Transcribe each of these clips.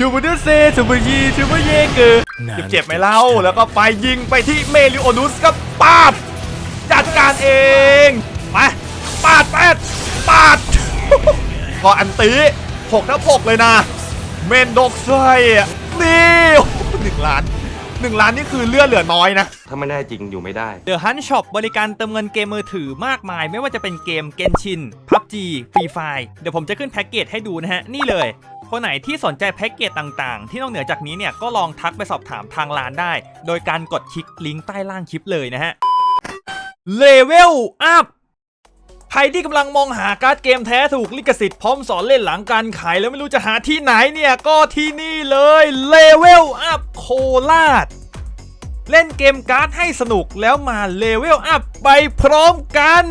ชูบูดูเซชูบูยีชูบูเยเกอร์เจ็บเจ็บไหมเล่า แล้วก็ไปยิงไปที่เมลิโอนุสก็ปาบจัดการเองไปปาดแปดปาดพออันตีหกทับหกเลยนะ เมนดกไซอะนี่โอ้โหหนึ่งล้านหนึ่งล้านนี่คือเลือดเหลือน้อยนะ ถ้าไม่ได้จริงอยู่ไม่ได้เดอะฮันช็อปบริการเติมเงินเกมมือถือมากมาย ไม่ว่าจะเป็นเกมเกนชิน PUBG ฟรีไฟเดี๋ยวผมจะขึ้นแพ็กเกจให้ดูนะฮะ นี่เลย คนไหนที่สนใจแพ็กเกจต่างๆ ที่นอกเหนือจากนี้เนี่ยก็ลองทักไปสอบถามทางร้านได้ โดยการกดคลิกลิงก์ใต้ล่างคลิปเลยนะฮะเลเวลอัพใครที่กำลังมองหาการ์ดเกมแท้ถูกลิขสิทธิ์พร้อมสอนเล่นหลังการขายแล้วไม่รู้จะหาที่ไหนเนี่ย ก็ที่นี่เลยเลเวลอัพโคราชเล่นเกมการ์ดให้สนุกแล้วมาเลเวลอัพไปพร้อมกัน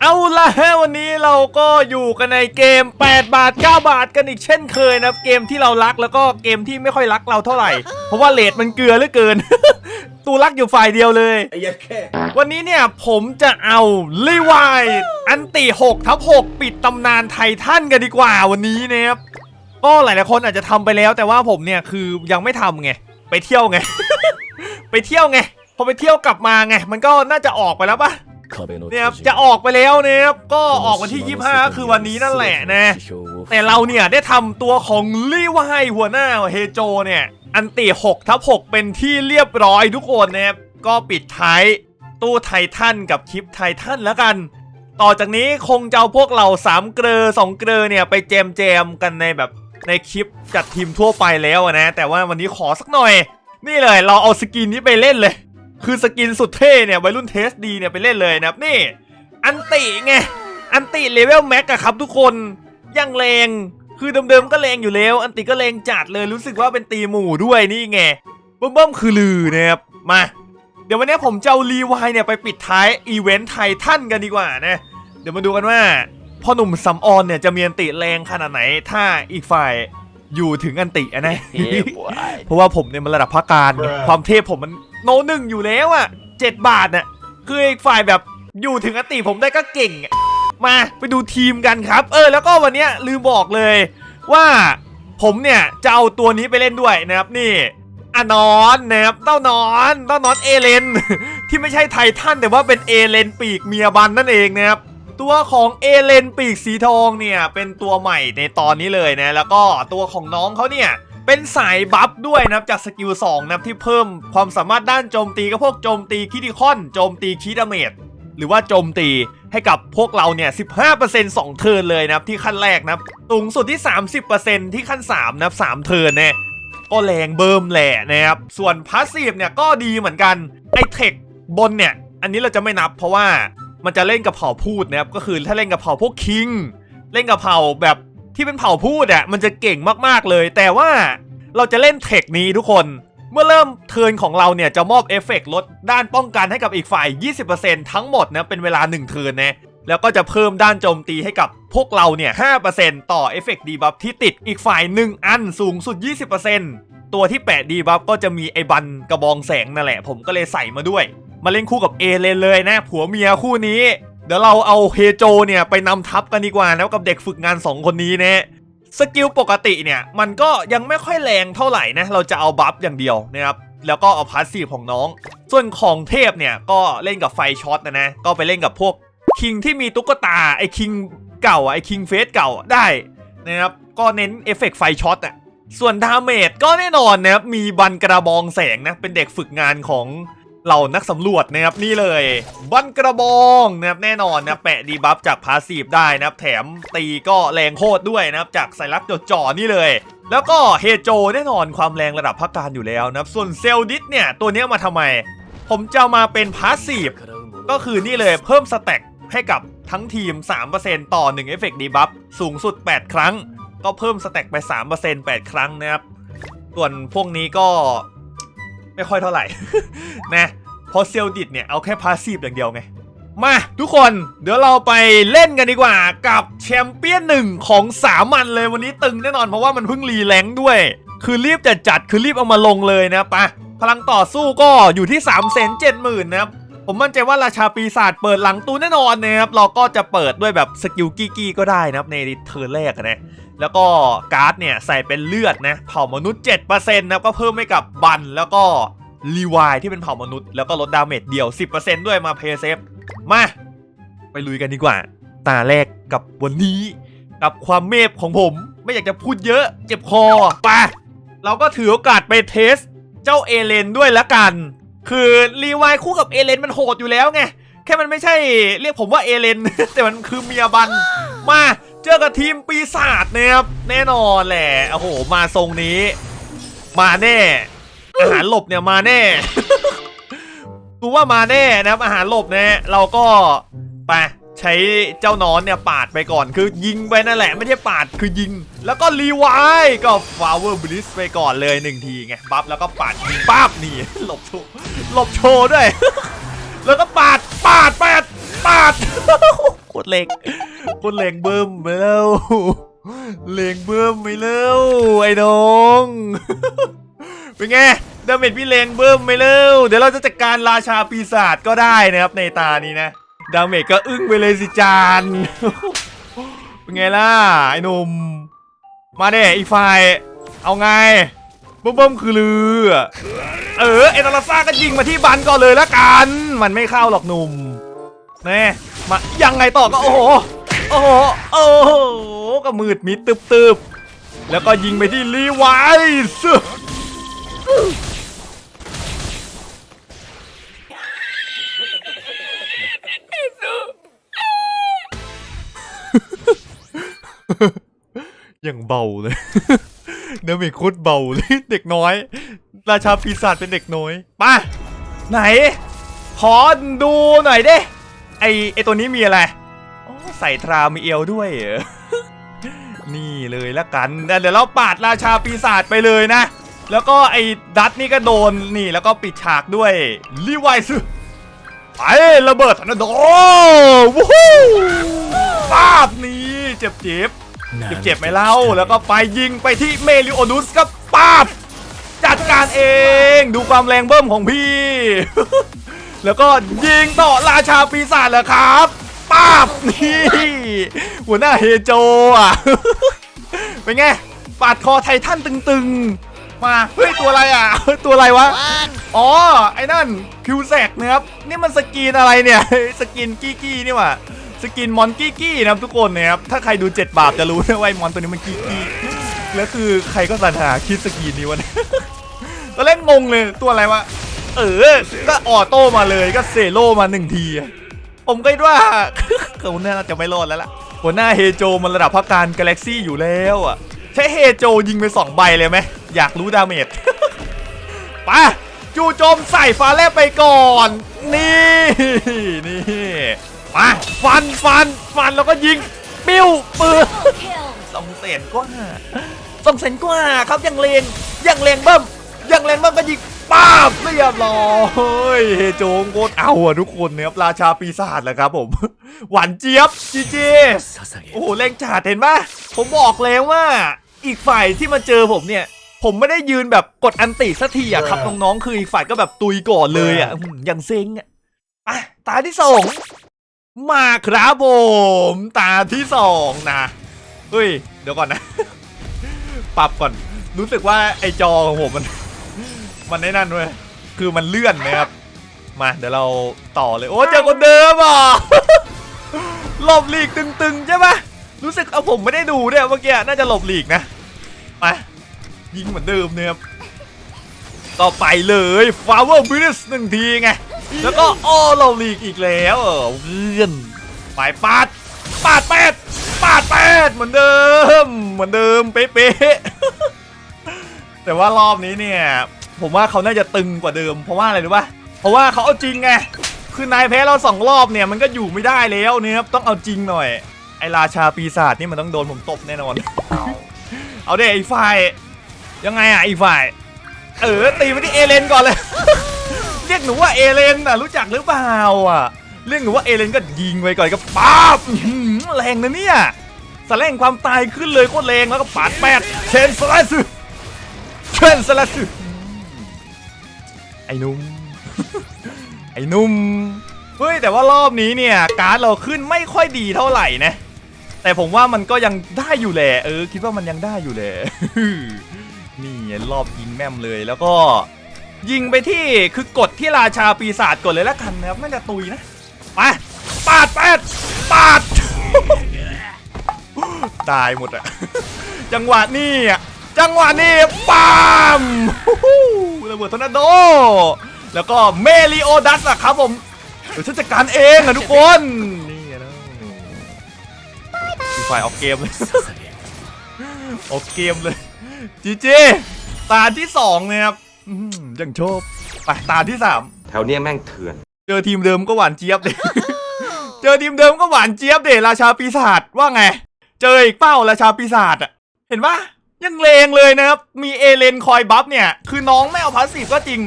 เอาละฮะวันนี้เราก็อยู่กันในเกม 8 บาท 9 บาทกันอีกเช่นเคยนะครับเกมที่เรารักแล้วก็เกมที่ไม่ค่อยรักเราเท่าไหร่ เพราะว่าเลทมันเกลือเหลือเกิน ตูรักอยู่ฝ่ายเดียวเลย วันนี้เนี่ยผมจะเอาลีวายอันติ6ทับ6ปิดตำนานไททันกันดีกว่าวันนี้นะครับก็หลายๆคนอาจจะทำไปแล้ว แต่ว่าผมเนี่ยคือยังไม่ทำไงไปเที่ยวไง ไปเที่ยวไงพอไปเที่ยวกลับมาไง มันก็น่าจะออกไปแล้วปะ เนี่ยครับจะออกไปแล้วนะครับก็ออกวันที่ 25ก็คือวันนี้นั่นแหละนะ แต่เราเนี่ยได้ทำตัวของลีวายหัวหน้าเฮโจเนี่ย อันติ6ทับ6เป็นที่เรียบร้อยทุกคนนะครับก็ปิดท้าย ตู้ไททันกับคลิปไททันแล้วกัน ต่อจากนี้คงจะเอาพวกเราสามเกลอสองเกลอเนี่ยไปแจมแจมๆกันในแบบในคลิปจัดทีมทั่วไปแล้วอะนะ แต่ว่าวันนี้ขอสักหน่อย นี่เลยเราเอาสกินนี้ไปเล่นเลย คือสกินสุดเท่เนี่ยวัยรุ่นเทสดีเนี่ยไปเล่นเลยนะครับนี่ อันติไง อันติเลเวลแม็กอะครับทุกคนยังแรงคือเดิมๆก็แรงอยู่แล้ว อันติก็แรงจัดเลยรู้สึกว่าเป็นตีหมู่ด้วยนี่ไงเบิ่มๆคือลือนะครับมาเดี๋ยววันนี้ผมจะเอารีวายเนี่ยไปปิดท้ายอีเวนต์ไททันกันดีกว่านะ เดี๋ยวมาดูกันว่าพ่อหนุ่มซัมออนเนี่ยจะมีอันติแรงขนาดไหน ถ้าอีกฝ่ายอยู่ถึงอันติอะนะ เพราะว่าผมเนี่ยมันระดับพักการไงความเทพผมมัน โนหนึ่งอยู่แล้วอะเจ็ดบาทน่ะคืออีกฝ่ายแบบอยู่ถึงอันติผมได้ก็เก่งอะมาไปดูทีมกันครับ เออ แล้วก็วันเนี้ยลืมบอกเลยว่าผมเนี่ยจะเอาตัวนี้ไปเล่นด้วยนะครับนี่อะนอนนะครับเต้านอนเต้านอนเอเลน ที่ไม่ใช่ไททันแต่ว่าเป็นเอเลนปีกเมียบันนั่นเองนะครับตัวของเอเลนปีกสีทองเนี่ยเป็นตัวใหม่ในตอนนี้เลยนะ แล้วก็ตัวของน้องเขาเนี่ย เป็นสายบัฟด้วยนะครับจากสกิล2นะที่เพิ่มความสามารถด้านโจมตีก็พวกโจมตีคิดิคอนโจมตีคิดาเมจหรือว่าโจมตีให้กับพวกเราเนี่ย 15% 2เทิร์นเลยนะครับที่ขั้นแรกนะครับสูงสุดที่ 30%ที่ขั้น3นะครับ3เทิร์นเนี่ยก็แรงเบิ่มแหละนะครับส่วนพาสซีฟเนี่ยก็ดีเหมือนกันไอเทคบนเนี่ย อันนี้เราจะไม่นับเพราะว่ามันจะเล่นกับเผ่าพูดนะครับก็คือถ้าเล่นกับเผ่าพวกคิงเล่นกับเผ่าแบบ ที่เป็นเผ่าพูดอะมันจะเก่งมากๆเลย แต่ว่าเราจะเล่นเทคนี้ทุกคนเมื่อเริ่มเทิร์นของเราเนี่ยจะมอบเอฟเฟกลดด้านป้องกันให้กับอีกฝ่าย 20%ทั้งหมดนะเป็นเวลา 1 เทิร์นนะแล้วก็จะเพิ่มด้านโจมตีให้กับพวกเราเนี่ย 5%ต่อเอฟเฟกดีบัฟที่ติดอีกฝ่าย 1 อันสูงสุด 20%ตัวที่แปะดีบัฟก็จะมีไอ้บันกระบองแสงนั่นแหละ ผมก็เลยใส่มาด้วย มาเล่นคู่กับเอเลนเลยนะ ผัวเมียคู่นี้ เดี๋ยวเราเอาเฮโจเนี่ยไปนำทัพกันดีกว่าแล้วกับเด็กฝึกงาน 2 คนนี้นะสกิลปกติเนี่ยมันก็ยังไม่ค่อยแรงเท่าไหร่นะเราจะเอาบัฟอย่างเดียวนะครับแล้วก็เอาพาสซีฟของน้อง ส่วนของเทพเนี่ยก็เล่นกับไฟช็อตนะนะก็ไปเล่นกับพวกคิงที่มีตุ๊กตาไอ้คิงเก่าอะไอ้คิงเฟสเก่าได้นะครับก็เน้นเอฟเฟกต์ไฟช็อตอะส่วนดาเมจก็แน่นอนนะครับมีบันกระบองแสงนะเป็นเด็กฝึกงานของ เรานักสำรวจนะครับนี่เลยบันกระบองนะครับแน่นอนนะแปะดีบัฟจากพาสีฟได้นะครับแถมตีก็แรงโคตรด้วยนะครับจากไซรักจดจ่อนี่เลย แล้วก็เฮโจแน่นอนความแรงระดับพักการอยู่แล้วนะครับส่วนเซลดิสเนี่ยตัวนี้มาทำไม ผมจะมาเป็นพาสีฟก็คือนี่เลยเพิ่มสแต็กให้กับทั้งทีม 3%ต่อ1เอฟเฟกต์ดีบัฟสูงสุด 8 ครั้ง ก็เพิ่มสแต็กไป 3% 8 ครั้งนะครับส่วนพวกนี้ก็ ไม่ค่อยเท่าไหร่ นะเพราะเซลดิตเนี่ยเอาแค่พาสซีฟอย่างเดียวไง มาทุกคนเดี๋ยวเราไปเล่นกันดีกว่ากับแชมเปี้ยนหนึ่งของสามัญเลยวันนี้ตึงแน่นอนเพราะว่ามันเพิ่งรีแรงด้วย คือรีบจะจัดคือรีบเอามาลงเลยนะปะพลังต่อสู้ก็อยู่ที่3 7 0 0 0 0นะครับผมมั่นใจว่าราชาปีศาจเปิดหลังตู้แน่นอนนะครับเราก็จะเปิดด้วยแบบสกิลกี้กี้ก็ได้นะครับในเทิร์นแรกอะนะ แล้วก็การ์ดเนี่ยใส่เป็นเลือดนะเผ่ามนุษย์ 7%นะก็เพิ่มให้กับบันแล้วก็รีวายที่เป็นเผ่ามนุษย์แล้วก็ลดดาเมจเดียว 10%ด้วยมาเพย์เซฟมา ไปลุยกันดีกว่า ตาแรกกับวันนี้ กับความเมพของผม ไม่อยากจะพูดเยอะ เจ็บคอไปเราก็ถือโอกาสไปเทส เจ้าเอเลนด้วยละกัน คือรีวายคู่กับเอเลนมันโหดอยู่แล้วไง แค่มันไม่ใช่เรียกผมว่าเอเลนแต่มันคือเมียบันมา เจอกับทีมปีศาจนะครับแน่นอนแหละโอ้โหมาทรงนี้ มาแน่อาหารหลบเนี่ยมาแน่กูว่ามาแน่นะครับ อาหารหลบเนี่ยเราก็ไปใช้เจ้านอนเนี่ยปาดไปก่อน คือยิงไปนั่นแหละไม่ใช่ปาดคือยิง แล้วก็รีไวายก็ฟาวเวอร์บลิสไปก่อนเลยหนึ่งทีไงบัฟแล้วก็ปาดยิงปั๊บนี่หลบโชว์หลบโชว์ด้วย แล้วก็ปาดปาดปาดปาด คตรเล็กโคตรเล็กเบิ่มไปแล้วเล็กเบิ่มไปแล้วไอ้น้องเป็นไงดาเมจพี่เลงเบิ่มไปแล้วเดี๋ยวเราจะจัดการราชาปีศาจก็ได้นะครับในตานี้นะดาเมจก็อึ้งไปเลยสิจานเป็นไงล่ะไอ้หนุ่มมาเด้อีกฝ่ายเอาไงเบิ่มคือลือ เออเอตาลาซ่าก็ยิงมาที่บันก่อนเลยละกัน มันไม่เข้าหรอกหนุ่มแน่ มายังไงต่อก็โอ้โหโอ้โหโอ้โหก็มืดมิดตึบๆแล้วก็ยิงไปที่ลีไวส์อย่างเบาเลยเดมจโคตรเบาเลยเด็กน้อย ราชาปีศาจเป็นเด็กน้อยมาไหน ขอดูหน่อยเด้ ไอไอตัวนี้มีอะไรอ๋อใส่ทรามีเอลด้วยเหรอนี่เลยละกัน เดี๋ยวเราปาดราชาปีศาจไปเลยนะ แล้วก็ไอ้ดัตนี่ก็โดนนี่แล้วก็ปิดฉากด้วยรีไวซ์ไประเบิดธนโดวู้ฮู้ปาบนี้เจ็บเจ็บเจ็บเจ็บไหมเล่า แล้วก็ไปยิงไปที่เมลิโอนุสก็ปาบ จัดการเอง ดูความแรงเบิ้มของพี่ แล้วก็ยิงต่อราชาปีศาจแล้วครับป้าบนี่หัวหน้าเฮโจอะเป็นไงปาดคอไททันตึงๆ มาเฮ้ยตัวอะไรอะตัวอะไรวะอ๋อไอ้นั่นคิวแซกนะครับนี่มันสกินอะไรเนี่ยสกินกี้กี้นี่หว่าสกินมอนกี้กี้นะครับทุกคนนะครับถ้าใครดู7บาปจะรู้นะว่าไอ้มอนตัวนี้มันกี้กี้แล้วคือใครก็สรรหาคิดสกินนี้วะเนี่ยตอนแรกงงเลยตัวอะไรวะ เออ ก็ออโต้มาเลยก็เซโร่มาหนึ่งที ผมก็คิดว่าเขาน่าจะไม่รอดแล้วล่ะ หัวหน้าเฮโจมันระดับพักการกาแล็กซี่อยู่แล้วอะ ใช้เฮโจยิงไปสองใบเลยไหม อยากรู้ดาเมจไปจู่โจมใส่ฟ้าแลบไปก่อน นี่นี่มาฟันฟันฟันแล้วก็ยิง ปิ้วปืนสองแสนกว่าสองแสนกว่าครับยังเลงยังเลงเบิ้มยังเลงเบิ้มก็ยิง ป้าบเรียบร้อยเฮโจงโคตรเอาอะทุกคนเนี่ยครับราชาปีศาจแหละครับผม หวานเจี๊ยบจีจีโอ้โหแรงจัดเห็นปะผมบอกแล้วว่า อีกฝ่ายที่มาเจอผมเนี่ย ผมไม่ได้ยืนแบบกดอันติสักทีอะครับน้องๆคืออีกฝ่ายก็แบบตุยก่อนเลยอะอืมอย่างเซ็งอะอะตาที่สองมาครับผมตาที่สองนะเฮ้ยเดี๋ยวก่อนนะ ปรับก่อนรู้สึกว่าไอจอของผมมัน มันในนั่นเว้ยคือมันเลื่อนนะครับ มาเดี๋ยวเราต่อเลย โอ้เจอคนเดิมอะหลบหลีกตึงๆใช่ปะรู้สึกเอาผมไม่ได้ดูเนี่ยเมื่อกี้น่าจะหลบหลีกนะไปยิงเหมือนเดิมเนี่ยครับต่อไปเลยฟาวเวอร์บิสหนึ่งทีไง แล้วก็อ้อหลบหลีกอีกแล้วเออเลื่อนไปปาดปาดแปดปาดแปดเหมือนเดิม เหมือนเดิมเป๊ะๆแต่ว่ารอบนี้เนี่ย ผมว่าเขาน่าจะตึงกว่าเดิม เพราะว่าอะไรรู้ป่ะเพราะว่าเขาเอาจริงไงคือนายแพ้เราสองรอบเนี่ยมันก็อยู่ไม่ได้แล้วเนี่ยครับต้องเอาจริงหน่อย ไอราชาปีศาจนี่มันต้องโดนผมตบแน่นอน เอาเด้ไอฝ่ายยังไงอะไอฝ่าย เออตีไปที่เอเลนก่อนเลย เรียกหนูว่าเอเลนอะรู้จักหรือเปล่าอะเรียกหนูว่าเอเลนก็ยิงไปก่อนก็ป๊าบแรงนะเนี่ยสแลงความตายขึ้นเลยโคตรแรงแล้วก็ปาดแปดเชนสลัสเชนสลัส ไอ้นุ่ม ไอ้นุ่ม เฮ้ยแต่ว่ารอบนี้เนี่ย การ์ดเราขึ้นไม่ค่อยดีเท่าไหร่นะ แต่ผมว่ามันก็ยังได้อยู่แหละเออ คิดว่ามันยังได้อยู่แหละ นี่รอบยิงแม่มเลยแล้วก็ ยิงไปที่คือกดที่ราชาปีศาจกดเลยแล้วกันนะครับไม่จะตุยนะไปปาดแปดปาดตายหมดอะจังหวะนี้อะ จังหวะนี้ปามระเบิดทอร์นาโด แล้วก็เมลิโอดัสอะครับผมเดี๋ยวฉันจัดการเองอะทุกคนนี่ไงนะฝ่ายออกเกมเลยออกเกมเลยจีจีตาที่สองเนี่ยครับยังโชคไปตาที่สามแถวเนี้ยแม่งเถื่อน เจอทีมเดิมก็หวานเจี๊ยบเลยเจอทีมเดิมก็หวานเจี๊ยบเดราชาปีศาจว่าไง เจออีกเป้าราชาปีศาจอะเห็นปะ ยังเลงเลยนะครับ มีเอเลนคอยบัฟเนี่ย คือน้องไม่เอาพาสซีฟก็จริง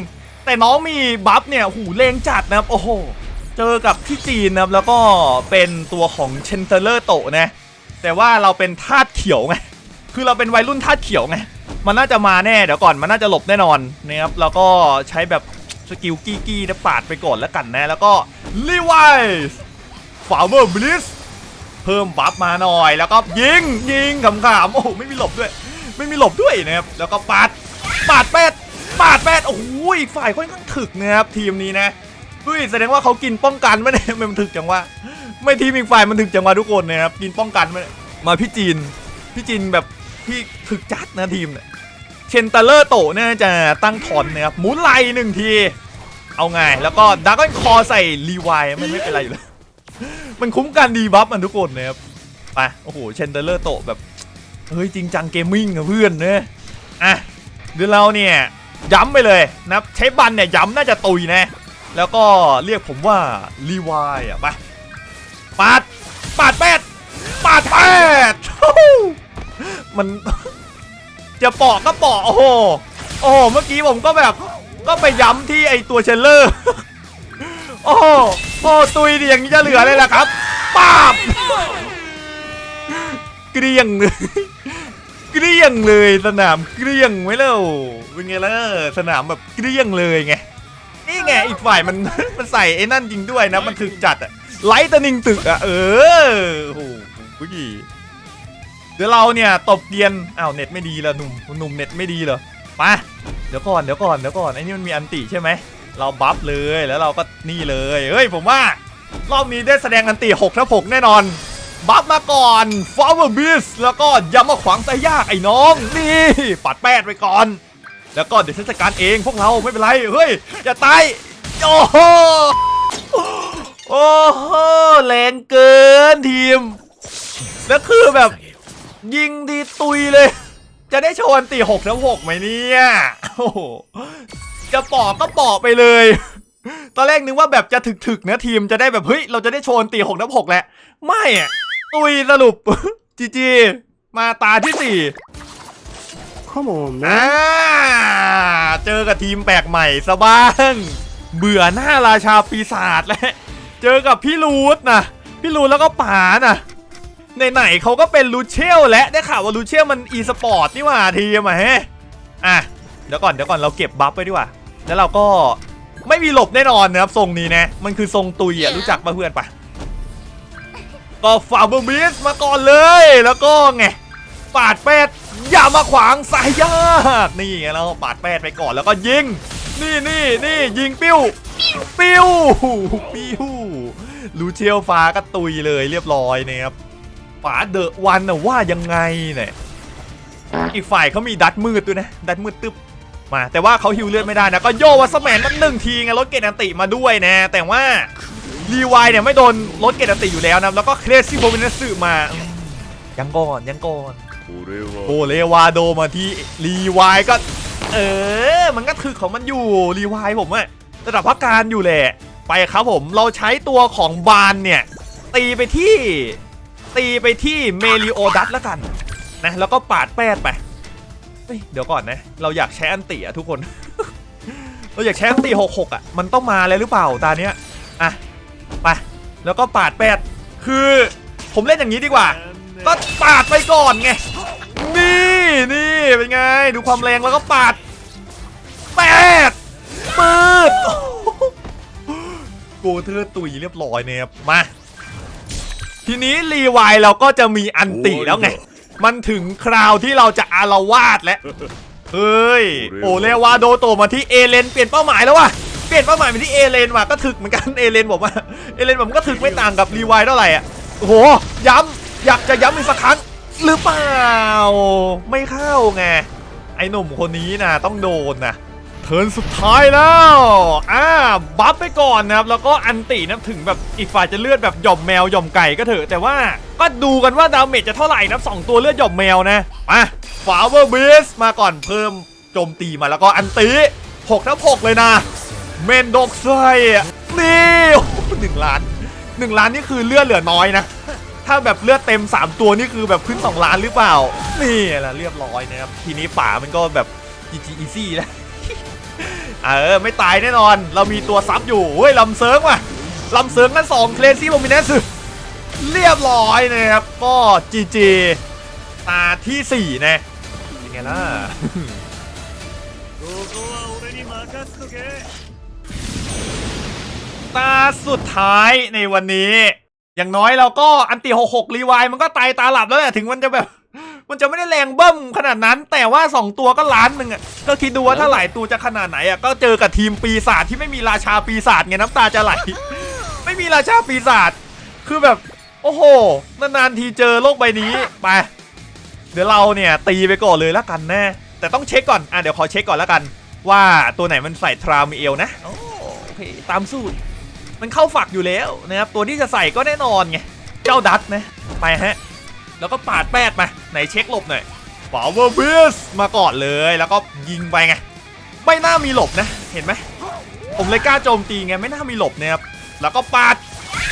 แต่น้องมีบัฟเนี่ยหูเลงจัดนะครับ โอ้โห เจอกับที่จีนนะครับ แล้วก็เป็นตัวของเชนเตอร์เลอร์โตะนะ แต่ว่าเราเป็นทาสเขียวไง คือเราเป็นวัยรุ่นทาสเขียวไง มันน่าจะมาแน่เดี๋ยวก่อน มันน่าจะหลบแน่นอนนะครับ แล้วก็ใช้แบบสกิลกี้กี้นะปาดไปก่อนแล้วกันนะ แล้วก็ลีไวส์ฟาร์เมอร์บลิสเพิ่มบัฟมาหน่อย แล้วก็ยิงยิงขำๆโอ้โหไม่มีหลบด้วย ไม่มีหลบด้วยนะครับแล้วก็ปาดปาดแปดปาดแปดโอ้โหอีกฝ่ายค่อนข้างถึกนะครับทีมนี้นะเฮ้ยแสดงว่าเขากินป้องกันไม่ได้มันถึกจังวะไม่ทีมอีกฝ่ายมันถึกจังวะทุกคนนะครับกินป้องกันไม่มาพี่จีนพี่จีนแบบพี่ถึกจัดนะทีมเนี่ยเชนเตเลอร์โตเนี่ยจะตั้งถอนนะครับหมุนไหลหนึ่งทีเอาไงแล้วก็ดักกอนคอใส่รีไวายไม่ไม่เป็นไรอยู่แล้วมันคุ้มกันดีบัฟมันทุกคนนะครับไปโอ้โหเชนเตเลอร์โตแบบ เฮ้ยจริงจังเกมมิ่งอะเพื่อนเนอะอะเดี๋ยวเราเนี่ยย้ำไปเลยนับใช้บันเนี่ยย้ำน่าจะตุยนะ แล้วก็เรียกผมว่ารีวายอะไปปาดปาดแปดปาดแปดมันจะปอกก็ปอกโอ้โหโอ้โหเมื่อกี้ผมก็แบบก็ไปย้ำที่ไอตัวเชลเลอร์ โอ้โหโอ้ตุยดิอย่างนี้จะเหลือเลยล่ะครับป้าบ เกลี้ยงเลยเกลี้ยงเลยสนามเกลี้ยงไว้แล้วเป็นไงล่ะสนามแบบเกลี้ยงเลยไงนี่ไงอีกฝ่ายมันมันใส่ไอ้นั่นจริงด้วยนะมันถึกจัดอะไลท์ตะนิงตึกอะเออโอ้โหผู้หญิเดี๋ยวเราเนี่ยตบเกรียนอ้าวเน็ตไม่ดีแล้วหนุ่มหนุ่มเน็ตไม่ดีเหรอมาเดี๋ยวก่อนเดี๋ยวก่อนเดี๋ยวก่อนไอ้นี่มันมีอันติใช่ไหมเราบัฟเลยแล้วเราก็นี่เลยเฮ้ยผมว่า รอบนี้ได้แสดงอันติ6ทับ6แน่นอน บัฟมาก่อน Flower Beast แล้วก็อย่ามาขวางใจยากไอ้น้อง นี่ปัดแปดไปก่อน แล้วก็เดี๋ยวฉันจัดการเองพวกเราไม่เป็นไร เฮ้ย อย่าตายโอ้โหโอ้โหแรงเกินทีม แล้วคือแบบ ยิงดีตุยเลย จะได้โชว์อันตีหกทั้งหกไหมเนี่ยโอ้โหจะปอกก็ปอกไปเลยตอนแรกนึกว่าแบบจะถึกๆนะทีมจะได้แบบเฮ้ยเราจะได้โชว์อันตีหกทั้งหกแหล้วไม่อะ ตุยสรุป จีจีมาตาที่สี่ Come on, อ่า man. เจอกับทีมแปลกใหม่ซะบ้าง เบื่อหน้าราชาปีศาจแล้ว เจอกับพี่ลูดนะ พี่ลูดแล้วก็ป๋านะไหนๆเขาก็เป็นลูเชลและได้ข่าวว่าลูเชลมันอีสปอร์ตนี่หว่าทีมอะเฮ้อะ เดี๋ยวก่อนเดี๋ยวก่อนเราเก็บบัฟไปดีกว่า แล้วเราก็ไม่มีหลบแน่นอนนะครับทรงนี้นะ มันคือทรงตุยอะรู้จักปะเพื่อนปะ ก็ฟาเบอร์บิสมาก่อนเลย แล้วก็ไงปาดแปดอย่ามาขวางสายยากนี่ไงเราปาดแปดไปก่อนแล้วก็ยิง นี่นี่นี่ยิงปิ้วปิ้วปิ้วลูเชียวฟ้าก็ตุยเลยเรียบร้อยนะครับป๋าเดอะวันนะว่ายังไงเนี่ยอีกฝ่ายเขามีดัดมืดด้วยนะ ดัดมืดตึ๊บมาแต่ว่าเขาฮิวเลือดไม่ได้นะ ก็โยวัสแมนมันหนึ่งทีไงรถเกตอันติมาด้วยนะ แต่ว่า รีไวเนี่ยไม่โดนรถเกตอันติอยู่แล้วนะแล้วก็เคลซี่โบมินัสึมา ยังก่อนยังก่อนโอเลวาโดมาที่รีวายก็ เออ มันก็คือของมันอยู่รีวายผมอะระดับพักการอยู่แหละ ไปครับผมเราใช้ตัวของบานเนี่ย ตีไปที่ ตีไปที่เมลิโอดัสแล้วกันนะแล้วก็ปาดแปดไปเฮ้ยเดี๋ยวก่อนนะ เราอยากใช้อันติอะทุกคน เราอยากใช้อันติหกหกอะมันต้องมาเลยหรือเปล่าตาเนี้ยอะ ไปแล้วก็ปาดแปดคือผมเล่นอย่างนี้ดีกว่า ก็ปาดไปก่อนไง นี่นี่เป็นไง ดูความแรงแล้วก็ปาดแปดปืดโอ้เธอตุยเรียบร้อยเนี่ยมา ทีนี้รีวล์เราก็จะมีอันติแล้วไง มันถึงคราวที่เราจะอารวาสแล้ว เฮ้ย โอเลวาโดโตมาที่เอเลนเปลี่ยนเป้าหมายแล้วว่ะ เปลี่ยนเป้าหมายเป็นที่เอเลนว่ะก็ถึกเหมือนกันเอเลนบอกว่าเอเลนผมก็ถึกไม่ต่างกับรีไวล์เท่าไหร่อะโอ้โหย้ำอยากจะย้ำอีกสักครั้งหรือเปล่า ไม่เข้าไงไอ้หนุ่มคนนี้นะต้องโดนนะเทิร์นสุดท้ายแล้วอ่าบัฟไปก่อนนะครับ แล้วก็อันตินะถึงแบบอีกฝ่ายจะเลือดแบบหย่อมแมวหย่อมไก่ก็เถอะ แต่ว่าก็ดูกันว่าดาเมจจะเท่าไหร่นะสองตัวเลือดหย่อมแมวนะมาฟาวเวอร์บีสมาก่อนเพิ่มโจมตีมาแล้วก็อันติหกทับหกเลยนะ เมนดกไซอะนี่โอ้โหหนึ่งล้านหนึ่งล้านนี่คือเลือดเหลือน้อยนะ ถ้าแบบเลือดเต็ม 3 ตัวนี่คือแบบขึ้น 2 ล้านหรือเปล่า นี่แหละเรียบร้อยนะครับ ทีนี้ป่ามันก็แบบ GG easy แล้วเออ ไม่ตายแน่นอน เรามีตัวซับอยู่ เฮ้ยลำเซิร์งว่ะลำเซิร์งนั่นสองเคลซี่โมมิเนสเรียบร้อยนะครับ ก็ GG ตาทีสี่ 4 นะเป็นไงล่ะ สุดท้ายในวันนี้ อย่างน้อยเราก็อันติ66รีไวล์มันก็ตายตาหลับแล้วแหละถึงมันจะแบบ มันจะไม่ได้แรงเบิ้มขนาดนั้น แต่ว่า 2 ตัวก็ล้านหนึ่งอะก็คิดดูว่าถ้าหลายตัวจะขนาดไหนอะก็เจอกับทีมปีศาจที่ไม่มีราชาปีศาจไงน้ำตาจะไหลไม่มีราชาปีศาจคือแบบ โอ้โหนานๆทีเจอโลกใบนี้ไปเดี๋ยวเราเนี่ยตีไปก่อนเลยละกันแน่แต่ต้องเช็คก่อน อะเดี๋ยวขอเช็คก่อนละกัน ว่าตัวไหนมันใส่ทรามิเอลนะ โอโอเค ตามสูตร มันเข้าฝักอยู่แล้วนะครับตัวที่จะใส่ก็แน่นอนไงเจ้าดัตนะไปฮะแล้วก็ปาดแปดมาไหนเช็คหลบหน่อย Power b e a s t มาก่อนเลยแล้วก็ยิงไปไงไม่น่ามีหลบนะเห็นไหมผมเลยกล้าโจมตีไงไม่น่ามีหลบนะครับแล้วก็ปาด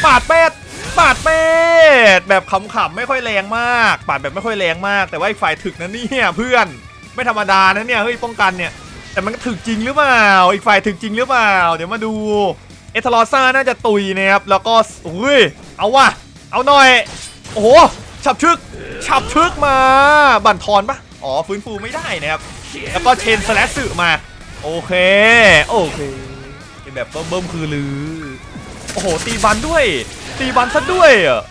ปาดแปดปาดแปดแบบขำๆไม่ค่อยแรงมาก ปาดแบบไม่ค่อยแรงมาก แต่ว่าอีกฝ่ายถึกนะเนี่ยเพื่อนไม่ธรรมดานะเนี่ยเฮ้ยป้องกันเนี่ยแต่มันก็ถึกจริงหรือเปล่าอีกฝ่ายถึกจริงหรือเปล่า เดี๋ยวมาดู เอทลอซ่าน่าจะตุยนะครับ แล้วก็อุ้ย เอาว่ะ เอาหน่อย โอ้โห ฉับชึก ฉับชึกมา บั่นทอนปะอ๋อ ฟื้นฟูไม่ได้นะครับ แล้วก็เชนสแลชสึมา โอเค โอเค เป็นแบบเบิ่มคือลือ โอ้โห ตีบันด้วย ตีบันซะด้วยอะ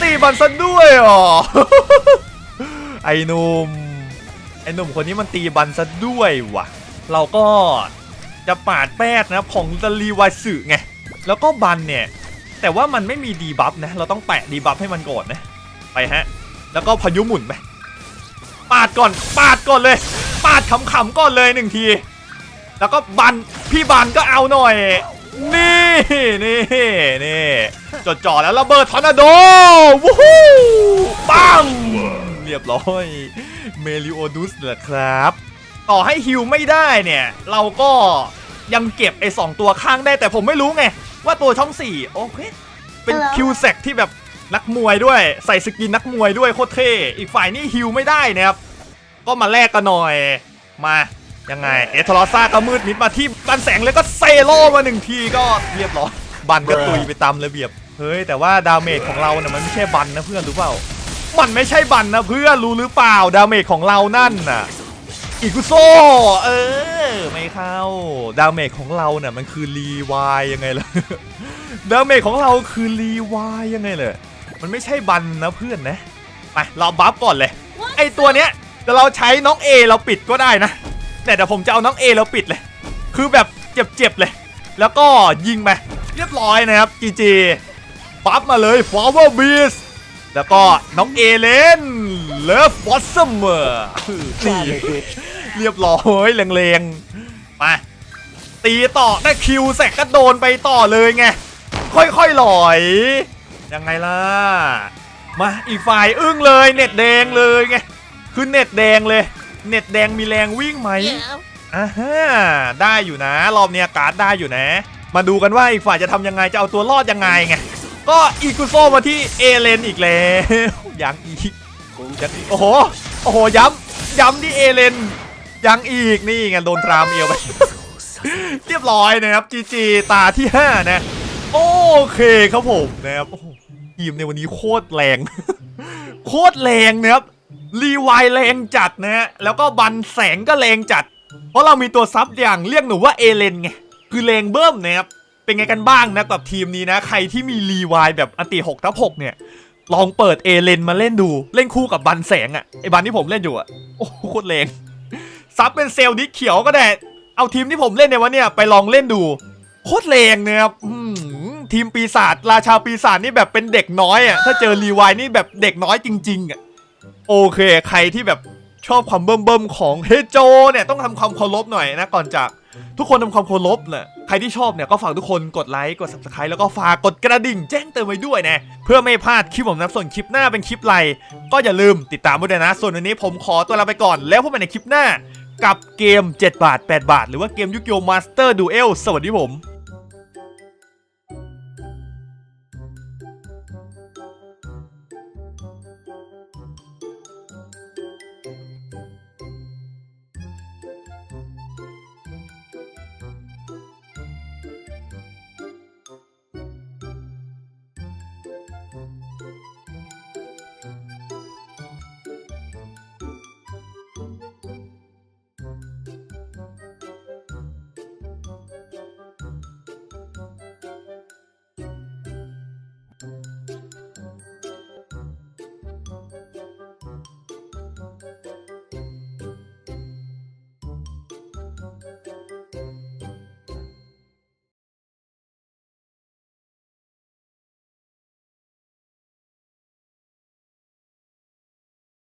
ตีบันซะด้วยอะไอ้หนุ่ม ไอ้หนุ่มคนนี้มันตีบันซะด้วยว่ะ เราก็ จะปาดแป้ดนะของตะลีวาสึไง แล้วก็บันเนี่ย แต่ว่ามันไม่มีดีบัฟนะ เราต้องแปะดีบัฟให้มันก่อนนะ ไปฮะ แล้วก็พายุหมุนไป ปาดก่อน ปาดก่อนเลย ปาดขำๆก่อนเลยหนึ่งที แล้วก็บัน พี่บันก็เอาหน่อย นี่นี่นี่จดจ่อแล้วระเบิดทอร์นาโดวู้ฮู้ปังเรียบร้อย เมลิโอดุสเหรอครับ ต่อให้ฮิวไม่ได้เนี่ย เราก็ยังเก็บไอ้สองตัวข้างได้แต่ผมไม่รู้ไง ว่าตัวช่องสี่โอเค เป็น Hello คิวเซกที่แบบนักมวยด้วย ใส่สกินนักมวยด้วยโคตรเท่อีกฝ่ายนี่ฮิวไม่ได้นะครับ ก็มาแลกกันหน่อยมายังไง เอทรอซ่าก็มืดมิดมาที่บันแสงแล้วก็เซโลมาหนึ่งทีก็เรียบร้อยบันก็ตุยไปตามระเบียบ เฮ้ย แต่ว่าดาเมจของเราเนี่ยมันไม่ใช่บันนะเพื่อนรู้เปล่า มันไม่ใช่บันนะเพื่อนรู้หรือเปล่าดาเมจของเรานั่นน่ะ อีกุโซเออ ไม่เข้า ดาเมจของเราเนี่ยมันคือรีวายยังไงล่ะ ดาเมจของเราคือรีวายยังไงเลยมันไม่ใช่บันนะเพื่อนนะไปเราบัฟก่อนเลย ไอตัวเนี้ยเดี๋ยวเราใช้น้อง A เราปิดก็ได้นะแต่เดี๋ยวผมจะเอาน้อง A เราปิดเลย คือแบบเจ็บๆเลย แล้วก็ยิงไปเรียบร้อยนะครับ GG บัฟมาเลย Flower Beast แล้วก็น้องเอเลนเลิฟบอสซัมเมอร์นี่ เรียบร้อยแรงๆมาตีต่อได้คิวแสกก็โดนไปต่อเลยไง ค่อยๆหลอย ยังไงล่ะ มาอีกฝ่ายอึ้งเลยเน็ตแดงเลยไง คือเน็ตแดงเลย เน็ตแดงมีแรงวิ่งไหมอ่าฮะได้อยู่นะ รอบเนี้ยการ์ดได้อยู่นะ มาดูกันว่าอีกฝ่ายจะทำยังไงจะเอาตัวรอดยังไงไง ก็อีกุโซมาที่เอเลนอีกแล้วยังอีกยังอีกโอ้โห โอ้โหย้ำย้ำที่เอเลน ยังอีกนี่ไงโดนทรามเอวไป เรียบร้อยนะครับจีจีตาที่ 5 นะ โอเคครับผมนะครับโอ้โหทีมในวันนี้โคตรแรง โคตรแรงนะครับรีไวายแรงจัดนะฮะแล้วก็บันแสงก็แรงจัด เพราะเรามีตัวซับอย่างเรียกหนูว่าเอเลนไงคือแรงเบิ้มนะครับเป็นไงกันบ้างนะกับทีมนี้นะ ใครที่มีรีไวายแบบอันติ6ทับ6เนี่ย ลองเปิดเอเลนมาเล่นดู เล่นคู่กับบันแสงอะ่ะไอ้บันที่ผมเล่นอยู่อะ่ะโอ้โหโคตรแรง ซับเป็นเซลล์นิดเขียวก็ได้ เอาทีมที่ผมเล่นในวันเนี้ยไปลองเล่นดู โคตรแรงเนะครับทีมปีศาจราชาปีศาจนี่แบบเป็นเด็กน้อยอะ่ะถ้าเจอรีไวายนี่แบบเด็กน้อยจริงๆอะ่ะโอเค ใครที่แบบชอบความเบิ่มๆของเฮโจเนี่ยต้องทำความเคารพหน่อยนะก่อนจากทุกคนทำความเคารพนะใครที่ชอบเนี่ยก็ฝากทุกคนกดไลค์กด subscribe แล้วก็ฝากกดกระดิ่งแจ้งเตือนไว้ด้วยนะเพื่อไม่พลาดคลิปผมนะส่วนคลิปหน้าเป็นคลิปไรก็อย่าลืมติดตามด้วยนะ ส่วนวันนี้ผมขอตัวลาไปก่อนแล้วพบกันในคลิปหน้า กับเกม 7 บาท 8 บาท หรือว่าเกมยุคโยมาสเตอร์ดูเอลสวัสดีผม